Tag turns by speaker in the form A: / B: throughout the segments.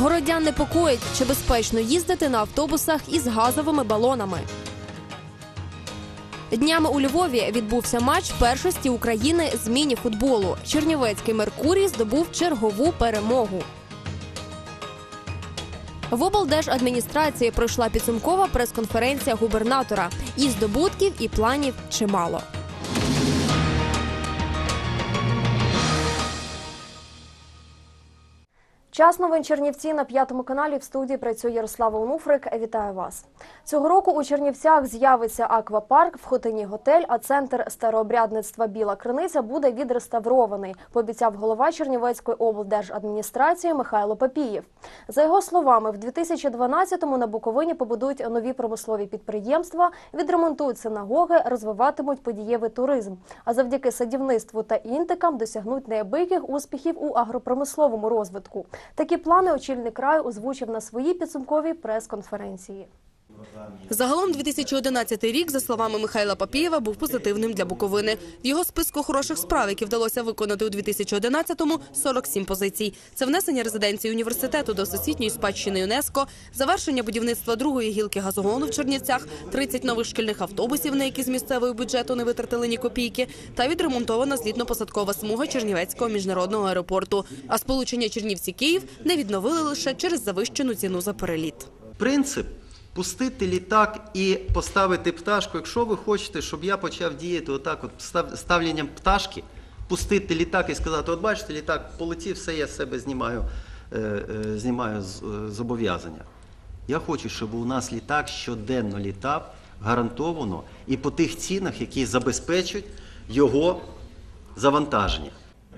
A: Городян непокоїть, чи безпечно їздити на автобусах із газовими балонами. Днями у Львові відбувся матч першості України з міні-футболу. Чернівецький Меркурій здобув чергову перемогу. В облдержадміністрації пройшла підсумкова прес-конференція губернатора. І здобутків, і планів чимало. Час новин Чернівці на п'ятому каналі в студії працює Ярослава Онуфрик. Вітаю вас. Цього року у Чернівцях з'явиться аквапарк в Хотині готель, а центр старообрядництва Біла Криниця буде відреставрований. Пообіцяв голова Чернівецької облдержадміністрації Михайло Папієв. За його словами, в 2012-му на Буковині побудують нові промислові підприємства, відремонтують синагоги, розвиватимуть подієвий туризм. А завдяки садівництву та інтикам досягнуть неабияких успіхів у агропромисловому розвитку. Такі плани очільник краю озвучив на своїй підсумковій прес-конференції. Загалом 2011 рік, за словами Михайла Папієва, був позитивним для Буковини. В його списку хороших справ, які вдалося виконати у 2011-му – 47 позицій. Це внесення резиденції університету до всесвітньої спадщини ЮНЕСКО, завершення будівництва другої гілки газогону в Чернівцях, 30 нових шкільних автобусів, на які з місцевого бюджету не витратили ні копійки, та відремонтована злітно-посадкова смуга Чернівецького міжнародного аеропорту. А сполучення Чернівці-Київ не відновили лише через завищену ціну за переліт.
B: Принцип пустити літак і поставити пташку. Якщо ви хочете, щоб я почав діяти отак, от ставленням пташки, пустити літак і сказати: от бачите, літак полетів, все, я з себе знімаю, е, е, знімаю е, зобов'язання. Я хочу, щоб у нас літак щоденно літав гарантовано і по тих цінах, які забезпечать його завантаження.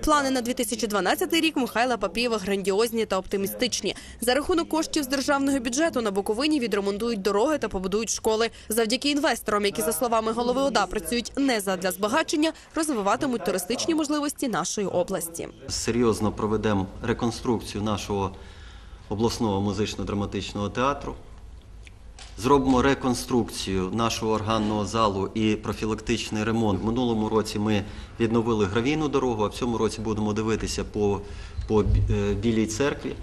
A: Плани на 2012 рік Михайла Папієва грандіозні та оптимістичні. За рахунок коштів з державного бюджету на Буковині відремонтують дороги та побудують школи. Завдяки інвесторам, які за словами голови ОДА працюють не задля збагачення, розвиватимуть туристичні можливості нашої області.
B: серйозно проведемо реконструкцію нашого обласного музично-драматичного театру. Зробимо реконструкцію нашого органного залу і профілактичний ремонт. В минулому році ми відновили гравійну дорогу, а в цьому році будемо дивитися по, по е, Білій церкві.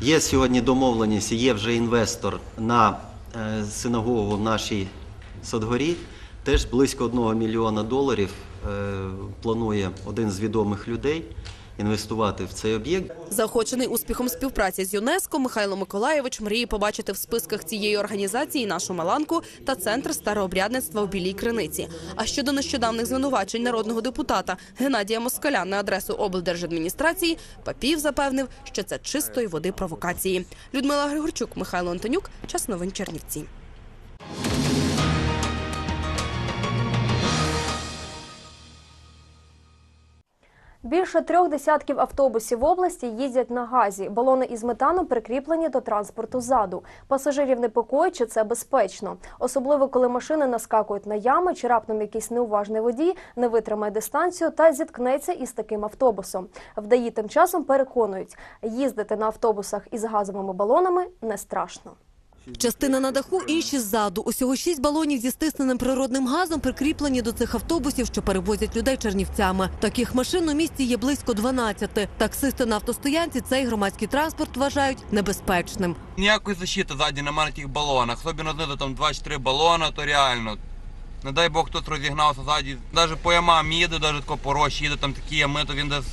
B: Є сьогодні домовленість, є вже інвестор на е, синагогу в нашій Садгорі. Теж близько 1 мільйона доларів е, планує один з відомих людей інвестувати в цей об'єкт.
A: Заохочений успіхом співпраці з ЮНЕСКО, Михайло Миколаєвич мріє побачити в списках цієї організації нашу Маланку та центр старообрядництва у Білій Криниці. А щодо нещодавних звинувачень народного депутата Геннадія Москаля на адресу облдержадміністрації, Папів запевнив, що це чистої води провокації. Людмила Григорчук, Михайло Антонюк. Час новин Чернівці. Більше трьох десятків автобусів в області їздять на газі. Балони із метаном прикріплені до транспорту ззаду. Пасажирів непокоїть, чи це безпечно, особливо коли машини наскакують на ями, чи раптом якийсь неуважний водій не витримає дистанцію та зіткнеться із таким автобусом. Вдаї тим часом переконують, їздити на автобусах із газовими балонами не страшно. Частина на даху, інші ззаду. Усього шість балонів зі стисненим природним газом прикріплені до цих автобусів, що перевозять людей чернівцями. Таких машин у місті є близько 12. Таксисти на автостоянці цей громадський транспорт вважають небезпечним.
C: Ніякої защити ззаді немає на тих балонах. Особливо знизу там 2-3 балона, то реально. Не дай Бог хтось розігнався ззаді. Навіть по ямам їде, навіть по рощі їде, там такі ями, то він десь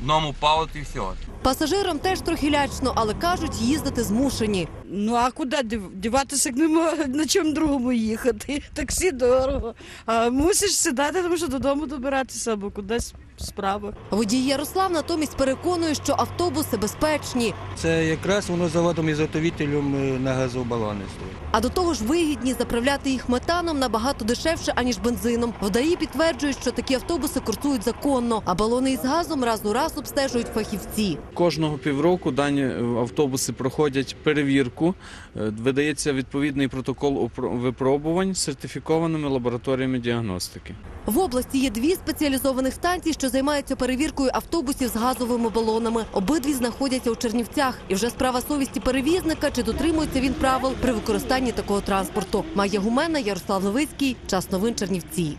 C: дном упав і все.
A: Пасажирам теж трохи лячно, але кажуть, їздити змушені.
D: Ну а куди дів- діватися, як нема на чому другому їхати? Таксі дорого. А мусиш сідати, тому що додому добиратися або кудись справа.
A: Водій Ярослав натомість переконує, що автобуси безпечні,
E: Це якраз воно заводом і заготовителем е, на газобалони стоїть.
A: а до того ж вигідні заправляти їх метаном набагато дешевше аніж бензином. Вдаї підтверджують, що такі автобуси курсують законно, а балони із газом раз у раз обстежують фахівці.
F: Кожного півроку дані е, автобуси проходять перевірку. Е, Видається відповідний протокол випробувань з сертифікованими лабораторіями діагностики.
A: В області є дві спеціалізованих станції, що займаються перевіркою автобусів з газовими балонами. Обидві знаходяться у Чернівцях, і вже справа совісті перевізника, чи дотримується він правил при використанні такого транспорту. Майя Гумена, Ярослав Левицький. Час новин Чернівці.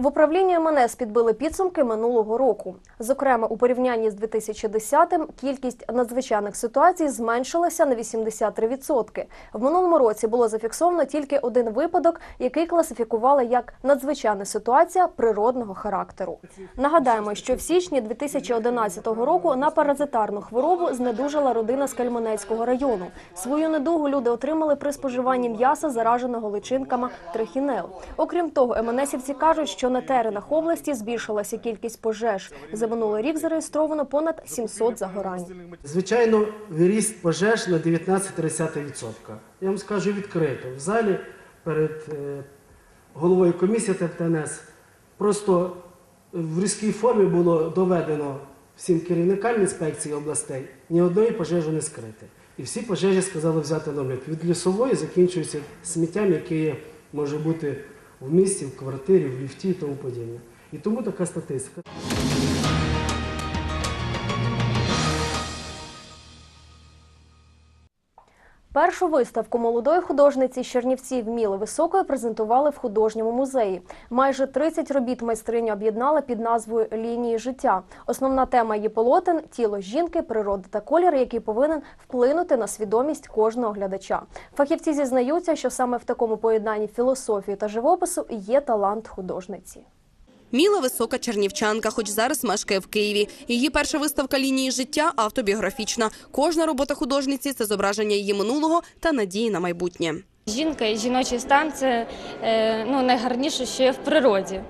A: В управлінні МНС підбили підсумки минулого року. Зокрема, у порівнянні з 2010-м кількість надзвичайних ситуацій зменшилася на 83%. В минулому році було зафіксовано тільки один випадок, який класифікували як надзвичайна ситуація природного характеру. Нагадаємо, що в січні 2011 року на паразитарну хворобу знедужала родина з Кальмонецького району. Свою недугу люди отримали при споживанні м'яса, зараженого личинками трихінел. Окрім того, МНСівці кажуть, що на теренах області збільшилася кількість пожеж. За минулий рік зареєстровано понад 700 загорань.
G: Звичайно, ріст пожеж на 19,3%. Я вам скажу відкрито. В залі перед е, головою комісії ТНС просто в різкій формі було доведено всім керівникам інспекції областей ні одної пожежі не скрити. І всі пожежі сказали взяти на облік. Від лісової закінчується сміттям, яке може бути в місті, в квартирі, в ліфті і тому подібне. І тому така статистика.
A: Першу виставку молодої художниці з Чернівців Міли Високої презентували в художньому музеї. Майже 30 робіт майстриня об'єднала під назвою Лінії життя. Основна тема її полотен тіло жінки, природа та колір, який повинен вплинути на свідомість кожного глядача. Фахівці зізнаються, що саме в такому поєднанні філософії та живопису є талант художниці.
H: Міла висока чернівчанка, хоч зараз мешкає в Києві. Її перша виставка лінії життя автобіографічна. Кожна робота художниці це зображення її минулого та надії на майбутнє.
I: Жінка і жіночий стан це е, ну, найгарніше, що є в природі.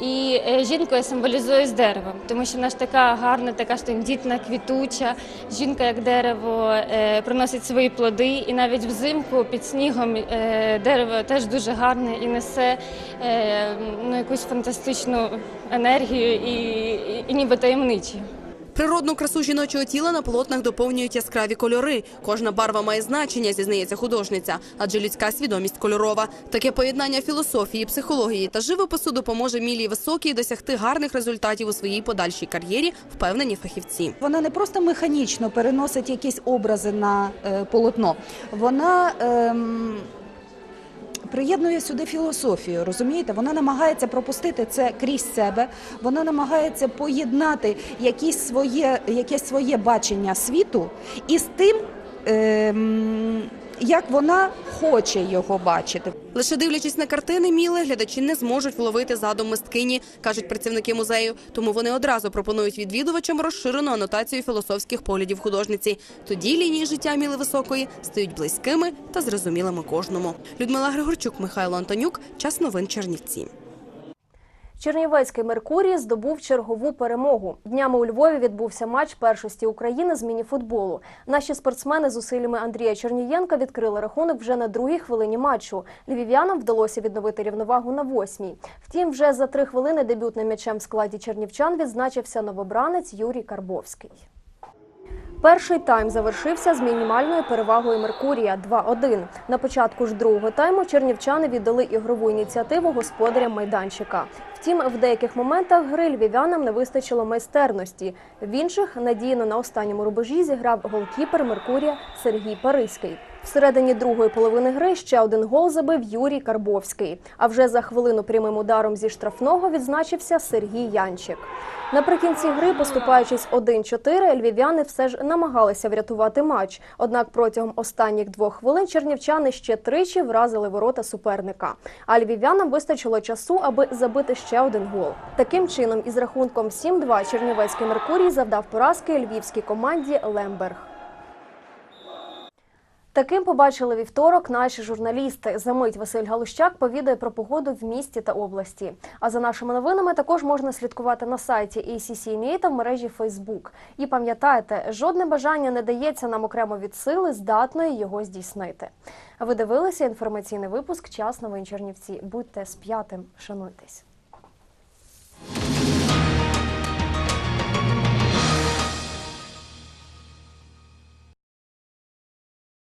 I: І е, жінку я символізую з деревом, тому що вона ж така гарна, така ж тендітна, квітуча. Жінка, як дерево, е, приносить свої плоди, і навіть взимку під снігом е, дерево теж дуже гарне і несе ну, якусь фантастичну енергію і, і, і ніби таємничі.
H: Природну красу жіночого тіла на полотнах доповнюють яскраві кольори. Кожна барва має значення, зізнається художниця, адже людська свідомість кольорова. Таке поєднання філософії, психології та живопису допоможе Мілії Високій досягти гарних результатів у своїй подальшій кар'єрі, впевнені фахівці.
J: Вона не просто механічно переносить якісь образи на е, полотно, вона ем, приєднує сюди філософію. Розумієте, вона намагається пропустити це крізь себе, вона намагається поєднати якісь своє, якесь своє бачення світу із тим. Ем, як вона хоче його бачити,
H: Лише дивлячись на картини Міли, глядачі не зможуть вловити задум мисткині, кажуть працівники музею. Тому вони одразу пропонують відвідувачам розширену анотацію філософських поглядів художниці. Тоді лінії життя Міли Високої стають близькими та зрозумілими кожному. Людмила Григорчук, Михайло Антонюк. Час новин Чернівці.
A: Чернівецький Меркурій здобув чергову перемогу. Днями у Львові відбувся матч першості України з мініфутболу. Наші спортсмени з усиллями Андрія Чернієнка відкрили рахунок вже на другій хвилині матчу. Львів'янам вдалося відновити рівновагу на восьмій. Втім, вже за три хвилини дебютним м'ячем в складі чернівчан відзначився новобранець Юрій Карбовський. Перший тайм завершився з мінімальною перевагою Меркурія 2-1. На початку ж другого тайму чернівчани віддали ігрову ініціативу господарям майданчика. Втім, в деяких моментах гри львів'янам не вистачило майстерності. В інших надійно на останньому рубежі зіграв голкіпер Меркурія Сергій Паризький. Всередині другої половини гри ще один гол забив Юрій Карбовський. А вже за хвилину прямим ударом зі штрафного відзначився Сергій Янчик. Наприкінці гри, поступаючись 1-4, львів'яни все ж намагалися врятувати матч. Однак протягом останніх двох хвилин чернівчани ще тричі вразили ворота суперника. А львів'янам вистачило часу, аби забити ще один гол. Таким чином, із рахунком 7-2 Чернівецький Меркурій завдав поразки львівській команді Лемберг. Таким побачили вівторок наші журналісти. Замить Василь Галущак повідає про погоду в місті та області. А за нашими новинами також можна слідкувати на сайті ACCNA та в мережі Facebook. І пам'ятайте, жодне бажання не дається нам окремо від сили, здатної його здійснити. Ви дивилися інформаційний випуск Час новин Чернівці. Будьте з п'ятим, шануйтесь.